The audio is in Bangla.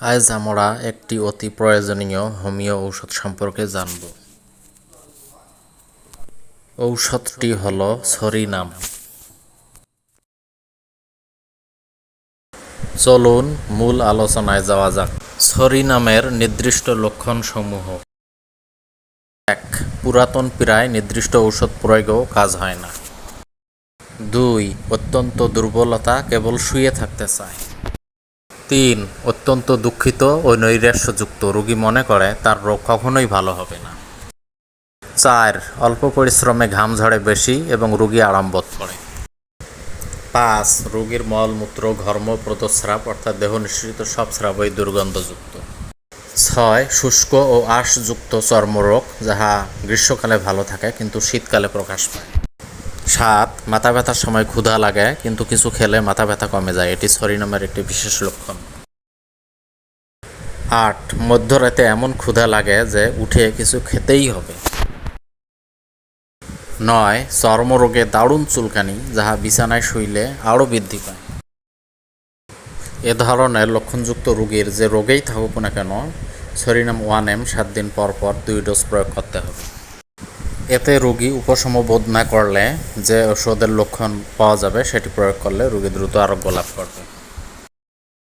আজ আমরা একটি অতি প্রয়োজনীয় হোমিও ঔষধ সম্পর্কে জানব। ঔষধটি হল সরিনাম চলুন মূল আলোচনায় যাওয়া যাক। সরিনামের নির্দিষ্ট লক্ষণসমূহ। এক, পুরাতন প্রায় নির্দিষ্ট ঔষধ প্রয়োগেও কাজ হয় না। দুই, অত্যন্ত দুর্বলতা কেবল শুয়ে থাকতে চায়। তিন অত্যন্ত দুঃখিত ও নৈরাশ্যযুক্ত রোগী মনে করে, তার রোগ কখনোই ভালো হবে না। চার, অল্প পরিশ্রমে ঘাম ঝরে বেশি এবং রোগী আরাম বোধ করে। পাঁচ, রোগীর মলমূত্র, ঘর্ম, প্রতস্রাব, অর্থাৎ দেহ নিঃসৃত সব স্রাবই দুর্গন্ধযুক্ত। ছয়, শুষ্ক ও আঁশযুক্ত চর্মরোগ, যাহা গ্রীষ্মকালে ভালো থাকে, কিন্তু শীতকালে প্রকাশ পায়। সাত মাথা ব্যথার সময় ক্ষুধা লাগে, কিন্তু কিছু খেলে মাথা ব্যথা কমে যায়। এটি সরিনামের একটি বিশেষ লক্ষণ। আট, মধ্যরাতে এমন ক্ষুধা লাগে যে উঠে কিছু খেতেই হবে। নয়, চর্মরোগে দারুণ চুলকানি, যাহা বিছানায় শুইলে আরও বৃদ্ধি পায়। এ ধরনের লক্ষণযুক্ত রোগীর যে রোগেই থাকুক না কেন সরিনাম ওয়ান এম সাত দিন পর পর দুই ডোজ প্রয়োগ করতে হবে। এতে রোগী উপশম বোধ না করলে যে ওষুধের লক্ষণ পাওয়া যাবে সেটি প্রয়োগ করলে রোগী দ্রুত আরোগ্য লাভ করবে।